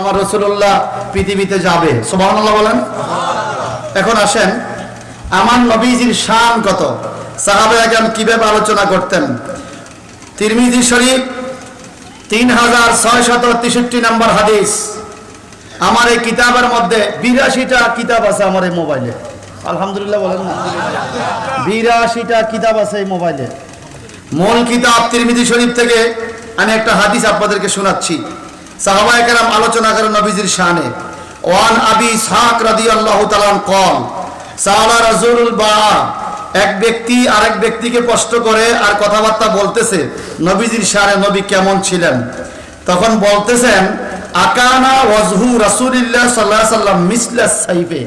আমার রসুল্লাহ পৃথিবীতে যাবে। সোবাহান্লাহ বলেন। এখন আসেন, আমার নবীজির শান কত? সাহাবে আগাম কীভাবে আলোচনা করতেন? তিরমিজি শরীফ তিন হাজার ছয় শত তেষট্টি নম্বর হাদিস। আমার এই কিতাবের মধ্যে বিরাশিটা কিতাব আছে আমার এই মোবাইলে। আলহামদুলিল্লাহ বলেন না। বিরাশিটা কিতাব আছে এই মোবাইলে। মূল কিতাব তিরমিজি শরীফ থেকে আমি একটা হাদিস আপনাদেরকে শোনাচ্ছি। কেরাম আলোচনা করেন নবীজির শানে। ওয়ান আবি রাজুল বা এক ব্যক্তি আরেক ব্যক্তিকে প্রশ্ন করে আর কথাবার্তা বলতেছে, নবীজির নবী কেমন ছিলেন? তখন বলতেছেন, আকানা ওয়াজহু রাসূলিল্লাহ সাল্লাল্লাহু সাল্লাম সাইফে।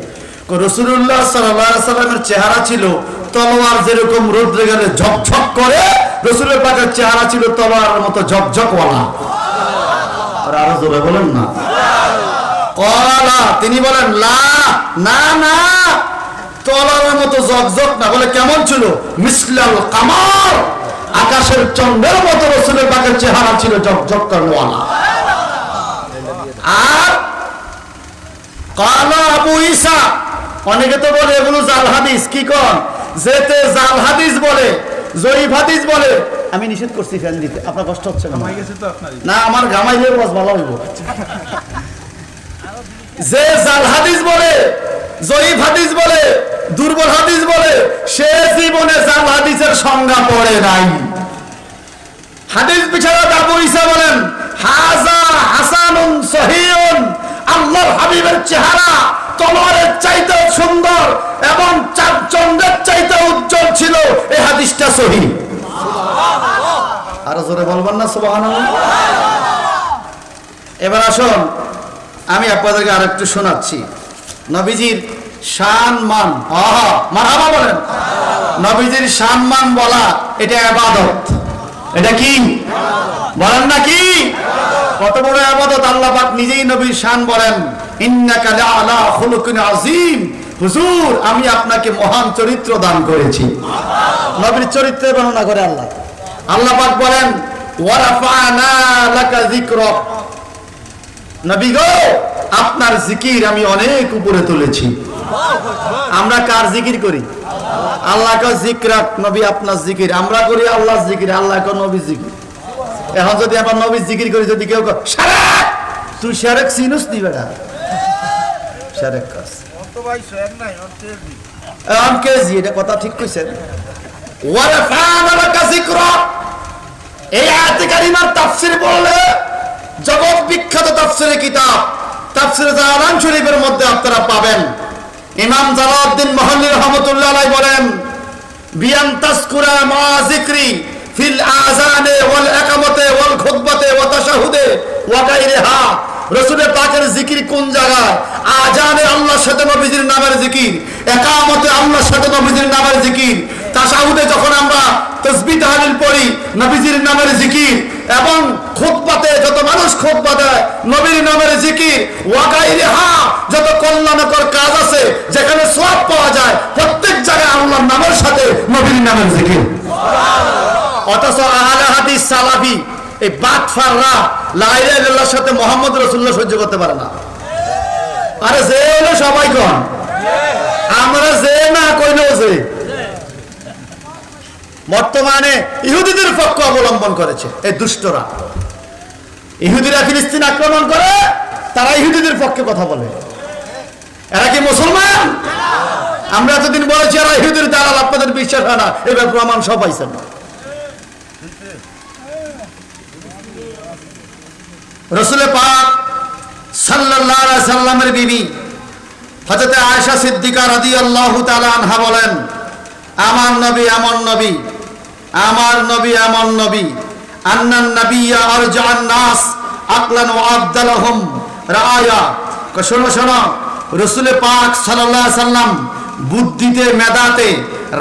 সাল্লামের চেহারা ছিল তলোয়ার যেরকম রৌদ্রে গেলে ঝকঝক করে, রসুলের পাকের চেহারা ছিল তলোয়ারের মতো ঝকঝকওয়ালা। আর আরও জোরে বলেন না। কলা, তিনি বলেন, লা, না না তলোয়ারের মতো না, বলে কেমন ছিল? মিসলাল কামার আকাশের চন্দ্রের মতো রসুলের পাকের চেহারা ছিল ঝকঝক করেওয়ালা আর কালা আবু অনেকে তো বলে এগুলো জাল হাদিস, কি কন? যেতে জাল হাদিস বলে, জয়ীফ হাদিস বলে আমি নিষেধ করছি ফ্যান দিতে আপনার কষ্ট হচ্ছে না। না আমার গামাইলে বস ভালো হইব। যে জাল হাদিস বলে জয়ীফ হাদিস বলে দুর্বল হাদিস বলে সে জীবনে জাল হাদিসের সংজ্ঞা পড়ে নাই। হাদিস বিশারদ আবু ঈসা বলেন হাজা হাসানুন সহিউন আল্লাহর হাবিবের চেহারা তলোয়ারের চাইতে সুন্দর এবং চাঁদ চন্দ্রের চাইতে উজ্জ্বল ছিল। এই হাদিসটা সহি। আরও জোরে বলবেন না, সুবহানাল্লাহ। এবার আসুন, আমি আপনাদেরকে আরেকটু শোনাচ্ছি। নবীজির শান মান মারহাবা বলেন। নবীজির শান মান বলা, এটা আবাদত। এটা কি? বলেন না কি? কত বড় আবাদত আল্লাহ পাক নিজেই নবীর শান বলেন। ইন্নাকা লাআলা হুজুর, আমি আপনাকে মহান চরিত্র দান করেছি। নবীর চরিত্রের বর্ণনা করে আল্লাহ। আল্লাহ পাক বলেন ওয়ারাফানা লাকা যিকরাক নবী গো আপনার জিকির আমি অনেক উপরে তুলেছি। আমরা কার জিকির করি? আল্লাহ জিকরাক নবী আপনার জিকির। আমরা করি আল্লাহ জিকির আল্লাহ নবী জিকির। এখন যদি আবার নবী জিকির করি যদি কেউ তুই শারেক চিনুস নি শারেক কাস। এখন কেজি এটা কথা ঠিক কইছেন? এই আয়াতে কারিমার তাফসীর বললে জগৎ বিখ্যাত তাফসীরের কিতাব। তাফসীরে জালালান শরীফের মধ্যে আপনারা পাবেন। ইমাম জালাউদ্দিন মহল্লি রহমতুল্লাহ বলেন, বিয়ান তাসকুরা মা যিকরি ফিল আযানে ওয়াল ইকামতে ওয়াল খুতবাতে ওয়া তাশাহুদে ওয়া গায়রিহা। রসুলের পাকের জিকির কোন জায়গায়? আজানে আল্লাহর সাথে নামের জিকির একামতে আল্লাহর সাথে নামের জিকির তাশাহুদে যখন আমরা তসবিহ তাহলিল পড়ি, নবীজির নামের জিকির এবং খুতবাতে যত মানুষ খুতবা দেয়, নবীর নামের জিকির ওয়াগাইরিহা যত কল্যাণকর কাজ আছে, যেখানে সওয়াব পাওয়া যায়, প্রত্যেক জায়গায় আল্লাহর নামের সাথে নবীর নামের জিকির। অথচ আহলে হাদিস সালাফি এই বাটফাররা লাইলা ইল্লাহর সাথে মোহাম্মদ রাসূলুল্লাহ সহ্য করতে পারে না। আরে যে সবাই কোন। আমরা যে না কইলেও যে। বর্তমানে ইহুদিদের পক্ষ অবলম্বন করেছে, এই দুষ্টরা। ইহুদিরা ফিলিস্তিন আক্রমণ করে, তারা ইহুদিদের পক্ষে কথা বলে। এরা কি মুসলমান? আমরা এতদিন বলেছি, এরা ইহুদির দালাল, আপনাদের বিশ্বাস হয় না, এবার প্রমাণ সব পাইছেন রসুলে পাক আলাইহি সাল্লামের বিবি, হযরতে আয়েশা সিদ্দিকা রাদিয়াল্লাহু তাআলা আনহা বলেন, আমার নবী এমন নবী আমার নবী এমন নবী। আন্নান নাবিয়্যা আরজাআন নাস আকলান আবদালাহুম রাআয়া কো, শোনো শোনো। রসুলে পাক আলাইহি সাল্লাম বুদ্ধিতে, মেধাতে,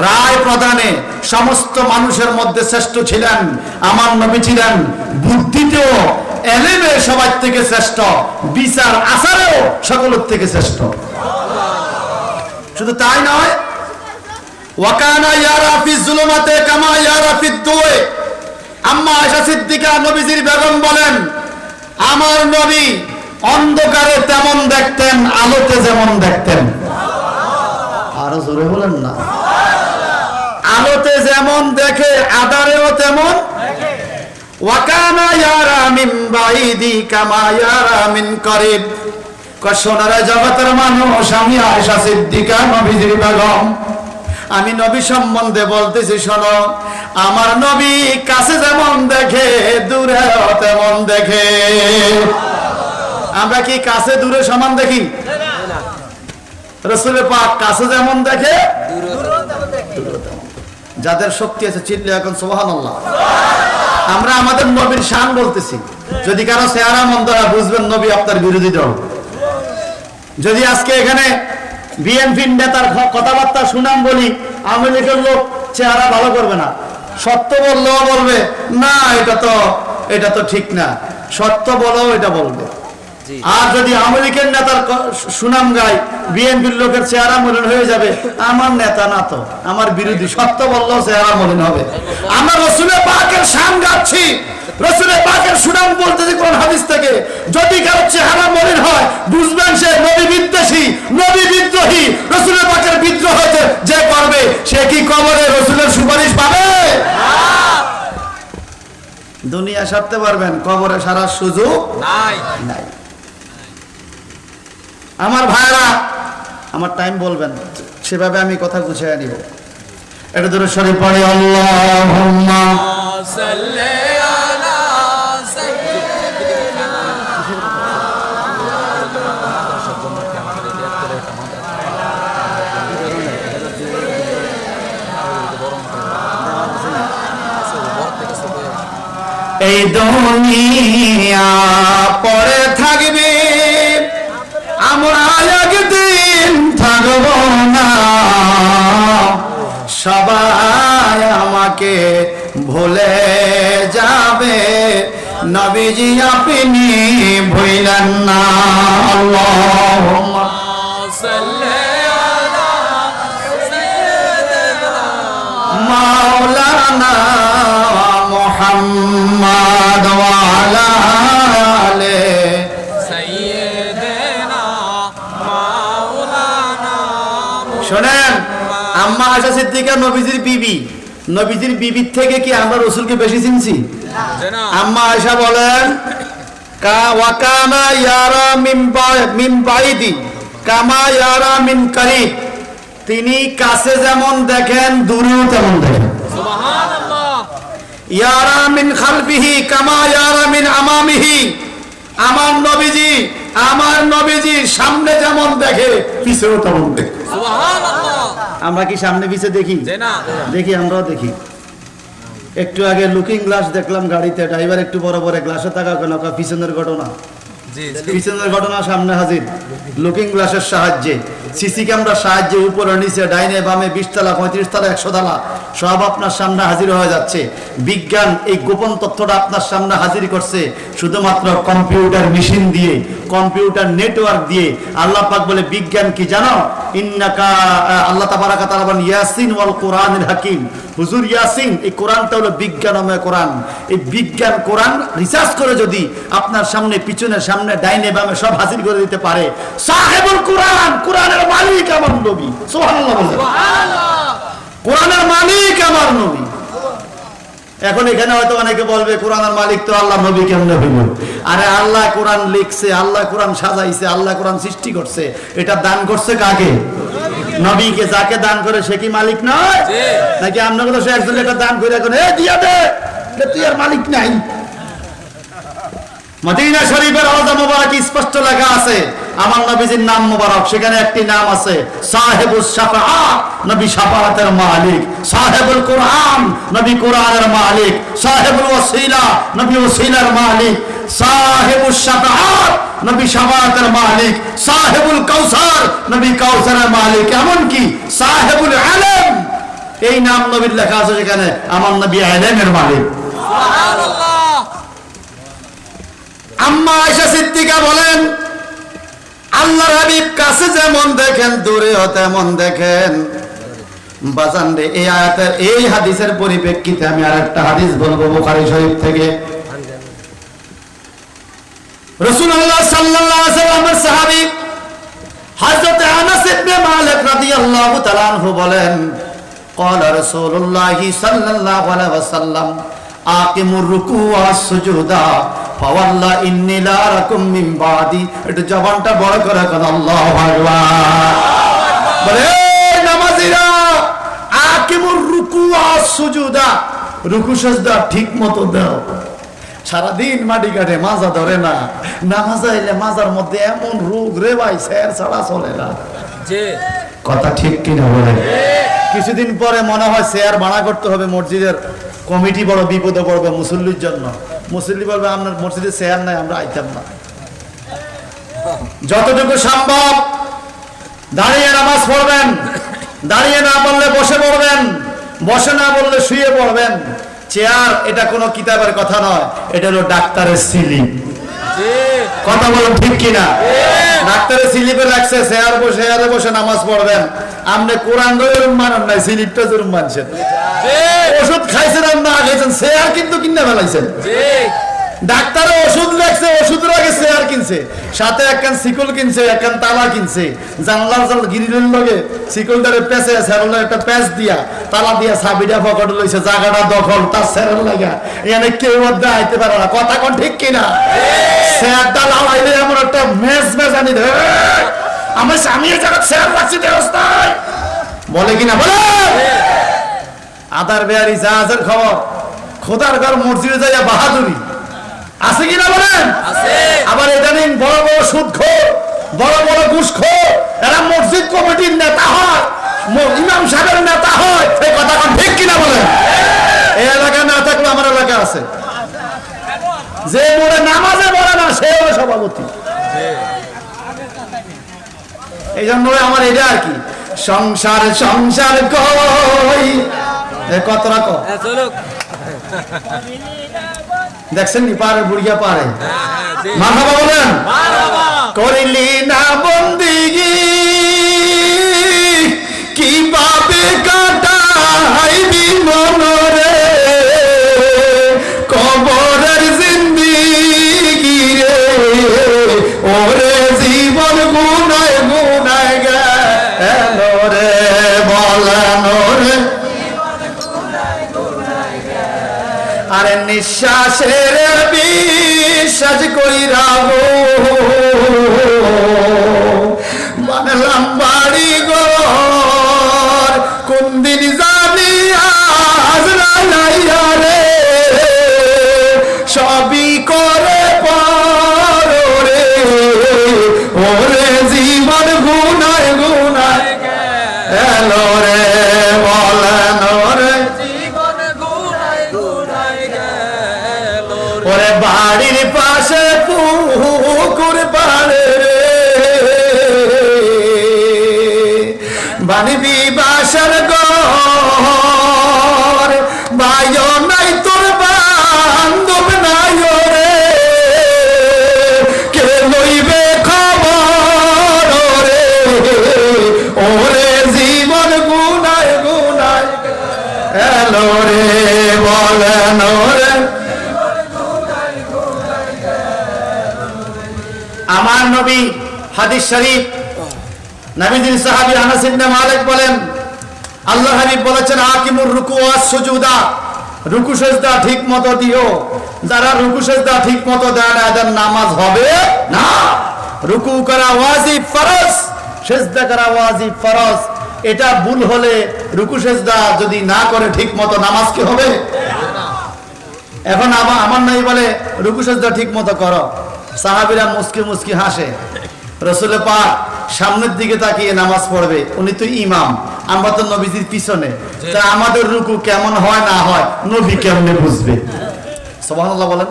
রায় প্রদানে সমস্ত মানুষের মধ্যে শ্রেষ্ঠ ছিলেন, আমার নবী ছিলেন। বুদ্ধিতেও, এলেমে সবার থেকে শ্রেষ্ঠ, বিচার আচারেও সকলের থেকে শ্রেষ্ঠ। শুধু তাই নয় ওয়াকানা ইয়ারা ফি জুলুমাতে কামা ইয়ারা ফি দুয়ে। আম্মা আয়েশা সিদ্দিকা নবীজির বেগম বলেন আমার নবী অন্ধকারে তেমন দেখতেন আলোতে যেমন দেখতেন। আরও জোরে বলেন না। আলোতে যেমন দেখে আদারেও তেমন ওয়াকানা ইয়ারা মিন বাইদি কামা ইয়ারা মিন করিব। কশনারা জগতের মানুষ আমি আয়েশা সিদ্দিকা নবীজির বেগম। আমি নবী সম্বন্ধে বলতেছি, শোনো, আমার নবী কাছে যেমন দেখে, দূরে তেমন দেখে। আমরা কি কাছে দূরে সমান দেখি? রসুলের পাক কাছে যেমন দেখে, যাদের শক্তি আছে চিল্লে এখন সোহান আমরা আমাদের নবীর শান বলতেছি, যদি কারও চেহারা হয়, বুঝবেন নবী আপনার বিরোধী দল। যদি আজকে এখানে বিএনপি নেতার কথাবার্তা শুনাম বলি আওয়ামী লীগের লোক চেহারা ভালো করবে না। সত্য বললেও বলবে না এটা তো এটা তো ঠিক না। সত্য বলেও এটা বলবে। আর যদি আওয়ামী লীগের নেতার সুনাম গায় বিএনপির লোকের চেহারা মলিন হয়ে যাবে আমার নেতা না তো আমার বিরোধী। সত্য বললেও চেহারা মলিন হবে। আমরা রসুলের পাকের শান গাচ্ছি। রসুলের পাকের সুনাম বলতেছি কোন হাদিস থেকে যদি কারও চেহারা মলিন হয় বুঝবেন সে নবী বিদ্বেষী নবী বিদ্রোহী রসুলের পাকের বিদ্রোহ হয়েছে যে করবে সে কি কবরে রসুলের সুপারিশ পাবে? দুনিয়া সারতে পারবেন কবরে সারার সুযোগ নাই। নাই। আমার ভাইরা আমার টাইম বলবেন সেভাবে আমি কথা গুছিয়ে নিব। এটা ধরে সরে পড়ে আল্লাহ এই দুনিয়া পরে থাকবে। আমরা একদিন থাকব না। সবাই আমাকে ভুলে যাবে। নবীজি আপনি ভুলেন না। মাওলানা নবীজির বিবি। নবীজির বিবির থেকে কি আমরা রসুলকে বেশি চিনছি? আম্মা আয়সা বলেন ওয়াকানা ইয়ারা মিন বাইদি কামা ইয়ারা মিন করিব। তিনি কাছে যেমন দেখেন দূরেও তেমন দেখেন। সুবহানাল্লাহ। ইয়ারা মিন খালফিহি কামা ইয়ারা মিন আমামিহি। আমার নবীজি আমার নবীজি সামনে যেমন দেখে পিছেও তেমন দেখে। সুবহানাল্লাহ। আমরা কি সামনে পিছে দেখি? দেখি আমরাও দেখি। একটু আগে লুকিং গ্লাস দেখলাম গাড়িতে ড্রাইভার একটু বড় বড় গ্লাসে থাকা কেন? পিছনের ঘটনা। পিছনের ঘটনা সামনে হাজির। লুকিং গ্লাসের সাহায্যে। সিসি ক্যামেরার সাহায্যে উপরে নিচে ডাইনে বামে বিশ তলা পঁয়ত্রিশ তলা একশো তলা সব আপনার সামনে হাজির হয়ে যাচ্ছে। বিজ্ঞান এই গোপন তথ্যটা আপনার সামনে হাজির করছে শুধুমাত্র কম্পিউটার মেশিন দিয়ে। কম্পিউটার নেটওয়ার্ক দিয়ে আল্লাহ পাক বলে বিজ্ঞান কি জানো? ইন্নাকা আল্লাহ তাবারাকা তাআলা বলেন ইয়াসিন ওয়াল কোরআনিল হাকিম। হুজুর ইয়াসিন এই কোরআনটা হলো বিজ্ঞানময় কোরআন। এই বিজ্ঞান কোরআন রিসার্চ করে যদি আপনার সামনে পিছনে সামনে ডাইনে বামে সব হাজির করে দিতে পারে সাহেবুল কোরআন কোরআনের মালিক আমার নবী। সুবহানাল্লাহ। সুবহানাল্লাহ। কোরআনের মালিক আমার নবী। এখন এখানে হয়তো অনেকে বলবে কোরআনের মালিক তো আল্লাহ নবী কেন নবী বল আরে আল্লাহ কোরআন লিখছে আল্লাহ কোরআন সাজাইছে আল্লাহ কোরআন সৃষ্টি করছে। এটা দান করছে কাকে? নবীকে। যাকে দান করে সে কি মালিক নয়? নাকি নাকি কথা সে একজন এটা দান করে এখন এ দিয়া দে তুই আর মালিক নাই। মদিনা শরীফের আলাদা মোবারক স্পষ্ট লেখা আছে। আমার নবীজির নাম মোবারক, সেখানে একটি নাম আছে, সাহেবুস শাফাআত নবী মালিক। সাহেবুল কোরআন, নবী কোরআনের মালিক। সাহেবুল ওয়াসিলা, নবী ওয়াসিলার মালিক। শাফাআত নবী মালিক। সাহেবুল কাউসার, নবী কাউসারের মালিক। সাহেবুল আলম, এই নাম নবীর লেখা আছে সেখানে আমার নবী আলমের মালিক। সুবহানাল্লাহ। আম্মা আয়সা সিদ্দিকা বলেন আল্লাহর হাবিব কাছে যেমন দেখেন দূরেও তেমন দেখেন বাজান রে এই আয়াতের এই হাদিসের পরিপ্রেক্ষিতে আমি আর একটা হাদিস বলবো বুখারী শরীফ থেকে রাসূলুল্লাহ সাল্লাল্লাহু আলাইহি ওয়াসাল্লামের সাহাবী হযরত আনাস ইবনে মালিক রাদিয়াল্লাহু তাআলা আনহু বলেন قال رسول الله صلى الله عليه وسلم আকিমুর রুকু ওয়াস সুজুদা ফাওয়াল্লা ইন্নী লা রাকুম মিন বাদি। একটু জবানটা বড় করে কথা আল্লাহু আকবার। বলে "এই আকিমুর রুকু ওয়াস সুজুদা রুকু সাজদা ঠিক মতো দাও। সারাদিন মাটি কাটে মাজা ধরে না। নামাজা এলে মাজার মধ্যে এমন রোগ রে ভাই স্যার ছাড়া চলে না। কথা ঠিক কিনা বলে? কিছুদিন পরে মনে হয় শেয়ার ভাড়া করতে হবে মসজিদের কমিটি বড় বিপদে পড়বে মুসল্লির জন্য। মুসল্লি বলবে আপনার মসজিদে শেয়ার নাই আমরা আইতাম না। যতটুকু সম্ভব দাঁড়িয়ে নামাজ পড়বেন দাঁড়িয়ে না বললে বসে পড়বেন বসে না বললে শুয়ে পড়বেন। চেয়ার এটা কোনো কিতাবের কথা নয় এটা হলো ডাক্তারের সিলিং। কথা বলেন ঠিক কিনা? ডাক্তারের স্লিপে রাখছে শেয়ার বসে চেয়ারে বসে নামাজ পড়বেন। আপনি কোরআন জরুম মানেন নাই স্লিপটা জরুম মানছেন। ওষুধ খাইছেন আর না খাইছেন চেয়ার কিন্তু কিনে ফেলাইছেন। জি। ডাক্তারে ওষুধ লেখছে ওষুধের আগে চেয়ার কিনছে। সাথে একখান শিকল কিনছে একখান তালা কিনছে। জানলার জাল গিরিলের লগে শিকলটারে পেঁচে সেরল একটা প্যাঁচ দিয়া, তালা দিয়া সাবিটা পকেটে লইছে, জায়গাটা দখল, তার সেরল লাগা এখানে কেউ মধ্যে আইতে পারে না। কথা কোন ঠিক কিনা? চেয়ারটা লাগাইলে এমন একটা মেজ মেজ আনি দে। আমার স্বামী জায়গা চেয়ার রাখছি দেবস্থায় বলে কিনা? বলে। আদার বেয়ারি জাহাজের খবর। খোদার ঘর মসজিদে যাইয়া বাহাদুরি। আছে কিনা বলেন? আছে। আবার ইদানিং বড় বড় সুদ বড় বড় ঘুষ এরা মসজিদ কমিটির নেতা হয় ইমাম সাহেবের নেতা হয় এই কথা ঠিক কিনা বলেন? এই এলাকা না থাকলে আমার এলাকা আছে। যে মোড়ে নামাজে পড়ে না সে হলো সভাপতি। এই জন্য আমার এটা আর কি সংসার সংসার কই? কত রাখো? হ্যাঁ চলুক। দেখছেন নি পারে বুড়িয়া পারে বলেন। করিলি না বন্দিগি কীভাবে কাটা হাইবি কবরের আরে নিঃশ্বাসের বিশ্বাস করি রাগো মানে বাড়ি হাদিস শরীফ। নবীজির সাহাবী আনাস ইবনে মালিক বলেন, আল্লাহ হাবিব বলেছেন, আকিমুর রুকু ওয়াস সুজুদা। রুকু সেজদা ঠিক মতো দিও। যারা রুকু সেজদা ঠিক মতো দেয় না, এদের নামাজ হবে না। রুকু করা ওয়াজিব ফরজ, সেজদা করা ওয়াজিব ফরজ। এটা ভুল হলে রুকু সেজদা যদি না করে, ঠিক মতো নামাজ কি হবে? এখন আমার নাই বলে, রুকু সেজদা ঠিক মতো করো। সাহাবিরা মুসকি মুসকি হাসে। রসুলে পাক সামনের দিকে তাকিয়ে নামাজ পড়বে উনি তো ইমাম আমরা তো নবীজির পিছনে। তা আমাদের রুকু কেমন হয় না হয় নবী কেমনে বুঝবে? সুবহানাল্লাহ বলেন।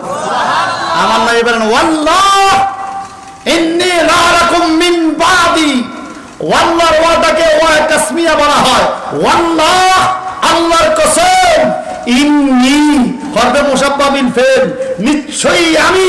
আমার নবী বলেন ওয়াল্লাহ ইন্নী মিন বাদি। ওয়াল্লাহর ওয়াদাকে ওয়া তাসমিয়া বলা হয়। ওয়াল্লাহ আল্লাহর কসম ইন্নী মুসাব্বা ফেল নিশ্চয়ই আমি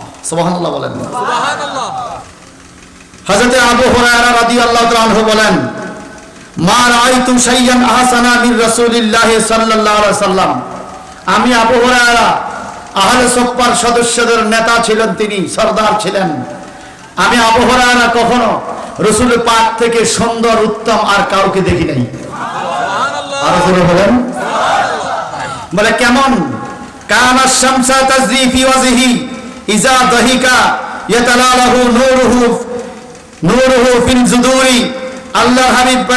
সুবহানাল্লাহ বলেন। সুবহানাল্লাহ। হযরতে আবু হুরায়রা রাদিয়াল্লাহু তাআলা বলেন মা রাআইতু শাইয়ান আহসানা মিন রাসূলিল্লাহ সাল্লাল্লাহু আলাইহি সাল্লাম। আমি আবু হুরায়রা আহলে সুফার সদস্যদের নেতা ছিলেন তিনি সর্দার ছিলেন। আমি আবু হুরায়রা কখনো রসুল পাক থেকে সুন্দর উত্তম আর কাউকে দেখি নাই। সুবহানাল্লাহ। আরও বলেন। বলে কেমন? কানা শামসা তাজরি ফি ওয়াজহি। ইজা দাহিকা ইয়াতালাহু নূরুহু নূরুহু ফিল জুদুরি আল্লাহ হাবিব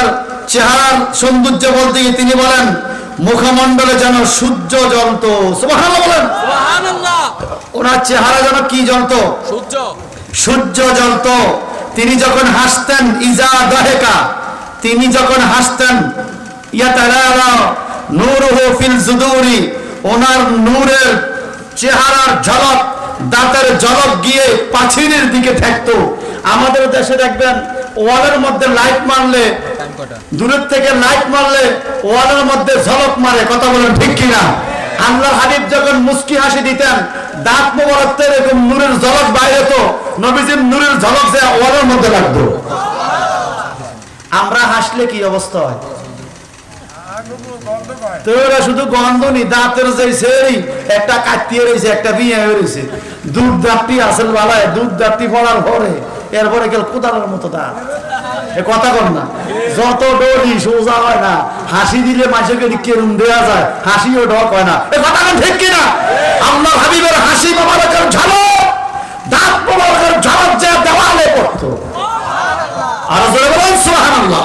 চেহারার সৌন্দর্য বলতে গিয়ে তিনি বলেন মুখমণ্ডলে যেন সূর্য জ্বলতো সুবহানাল্লাহ বলেন। সুবহানাল্লাহ। ওনার চেহারা যেন কি জ্বলতো সূর্য। সূর্য জ্বলত তিনি যখন হাসতেন ইজা দহেকা তিনি যখন হাসতেন নূরুহু ফিল জুদুরি ওনার নূরের চেহারার ঝলক দাঁতের ঝলক গিয়ে পাছিরের দিকে ঠেকতো। আমাদের দেশে দেখবেন, ওয়ালের মধ্যে লাইট মারলে, দূরের থেকে লাইট মারলে ওয়ালের মধ্যে ঝলক মারে, কথা বলেন ঠিক কিনা? আল্লাহ হাবিব যখন মুস্কি হাসি দিতেন, দাঁত মোবারক থেকে এরকম নূরের ঝলক বাইরে তো, নবীজির নূরের ঝলক যে ওয়ালের মধ্যে লাগতো। আমরা হাসলে কি অবস্থা হয়? তো ওরা শুধু গন্ধ নি, দাঁতের একটা কাটিয়ে রয়েছে একটা বিয়ে দুধ দাঁতটি আসল বালায়, দুধ দাঁতটি পড়ার পরে এরপরে গেল কোদালের মতো দাঁত। এ কথা না। যত ডরি সোজা হয় না, হাসি দিলে মাঝেকে কেরুম দেওয়া যায়, হাসিও ঢক হয় না। এ কথা ঠিক কিনা? আল্লাহ হাবিবের হাসি মোবারকের ঝলক, দাঁত মোবারকের যে দেওয়ালে পড়তো। আর বলেন, সুবহানাল্লাহ।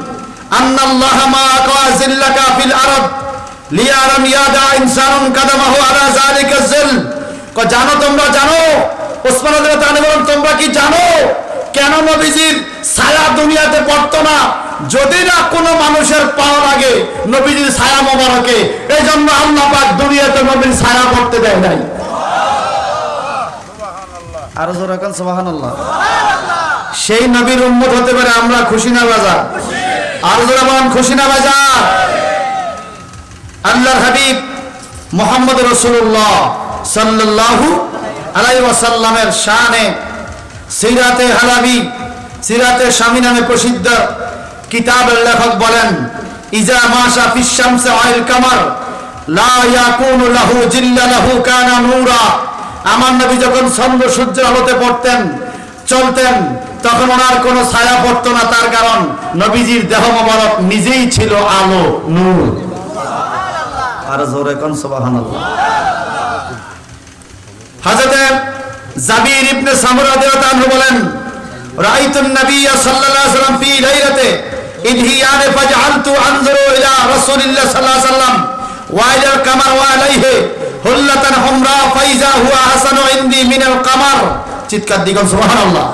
কো জানো তোমরা জানো? ওসমান রাদিয়াল্লাহু তাআলা তোমরা কি জানো? কেন নবীজির ছায়া দুনিয়াতে পড়তো না? যদি না কোনো মানুষের পাওয়া লাগে নবীজির ছায়া মোবারকে এই জন্য আল্লাহ পাক দুনিয়াতে নবীর ছায়া পড়তে দেয় নাই। জোরে সুবহানাল্লাহ। সেই নবীর উম্মত হতে পারে আমরা খুশি না রাজা? খুশি। আর যারা খুশি না বাজা আল্লাহর হাবিব মোহাম্মদ রসুল্লাহ সাল্লাল্লাহু আলাইহি ওয়াসাল্লামের সিরাতে হালাবি, সিরাতে স্বামী নামে প্রসিদ্ধ কিতাবের লেখক বলেন, ইজা মাশা ফিস শামসি আইল কামার, লা ইয়াকুনু লাহু জিল্লা লাহু কানা নূরা। আমার নবী যখন চন্দ্র সূর্যের আলোতে পড়তেন, চলতেন তখন ওনার কোনো ছায়া পড়তো না, তার কারণ নবীজির দেহ মোবারক নিজেই ছিল আলো, নূর। আর ওয়া হুমরা ফাইজা হুয়া কামার। চিৎকার দিগন সুবহানাল্লাহ।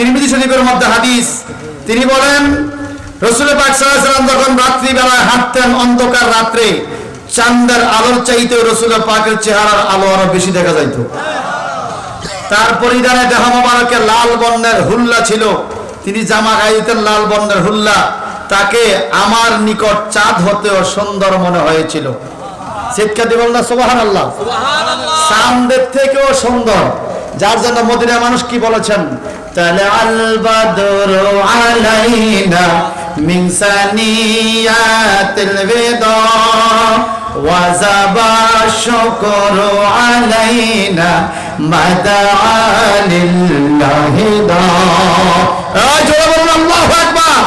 তিরমিজি শরীফের মধ্যে হাদিস। তিনি বলেন রসুল পাক সাল্লাল্লাহু আলাইহি ওয়াসাল্লাম যখন রাত্রি বেলায় হাঁটতেন অন্ধকার রাত্রে চাঁদের আলোর চাইতে রসুল পাকের চেহারার আলো আরও বেশি দেখা যাইতো। তার পরিধানে দেহ মোবারকে লাল বর্ণের হুল্লা ছিল। তিনি জামা গাইতেন লাল বর্ণের হুল্লা। তাকে আমার নিকট চাঁদ হতেও সুন্দর মনে হয়েছিল। চিৎকার দিয়ে বললেন সোবাহান আল্লাহ সুবহানাল্লাহ। চাঁদের থেকেও সুন্দর। যার জন্য মদিনা মানুষ কি বলেছেন? আলাইনা মিন সানিয়াতিল বিদা ওয়াজাবা শুকরু আলাইনা মাদালিল্লাহি দা এই জোরে বলুন আল্লাহু আকবার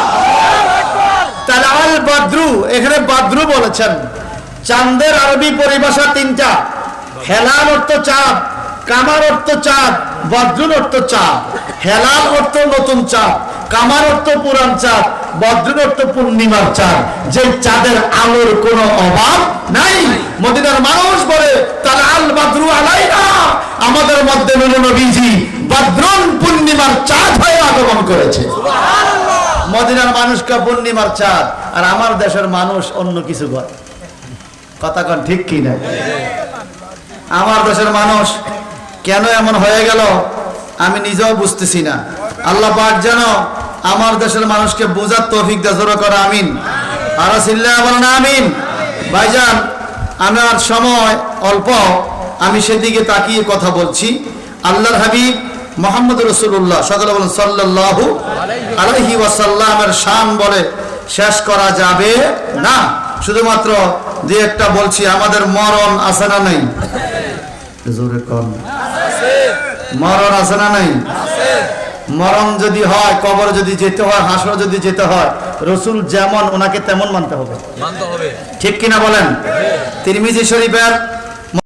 তাহলে বাদ্রু এখানে বাদ্রু বলেছেন চাঁদের আরবি পরিভাষা তিনটা হেলাল অর্থ চাঁদ, কামার অর্থ চাঁদ, বদ্রুন অর্থ চাঁদ। হেলাল অর্থ নতুন চাঁদ কামার অর্থ পুরান চাঁদ বদ্রুন অর্থ পূর্ণিমার চাঁদ। যে চাঁদের আলোর কোনো অভাব নাই। মদিনার মানুষ বলে তার আল বাদরু আলাইনা। আমাদের মধ্যে নবীজি বদ্রুন পূর্ণিমার চাঁদ হয়ে আগমন করেছে। মদিনার মানুষকে পূর্ণিমার চাঁদ আর আমার দেশের মানুষ অন্য কিছু করে কথা কন ঠিক কি না আমার দেশের মানুষ কেন এমন হয়ে গেল? আমি নিজেও বুঝতেছি না। আল্লাহ পাক যেন আমার দেশের মানুষকে বোঝার তৌফিক দেজরা করে আমিন। আর সিল্লা বলেন আমিন। ভাইজান আমার সময় অল্প। আমি সেদিকে তাকিয়ে কথা বলছি। আল্লাহর হাবিব মোহাম্মদ রসুল্লাহ সকলে বলেন সাল্লাল্লাহু আলাইহি ওয়াসাল্লামের শান বলে শেষ করা যাবে না। শুধুমাত্র দুই একটা বলছি, আমাদের মরণ আছে না নাই? জোরে কম মরণ আছে না নাই? মরণ যদি হয় কবর যদি যেতে হয় হাসর যদি যেতে হয় রসুল যেমন ওনাকে তেমন মানতে হবে। ঠিক কিনা বলেন? তিরমিজি শরীফের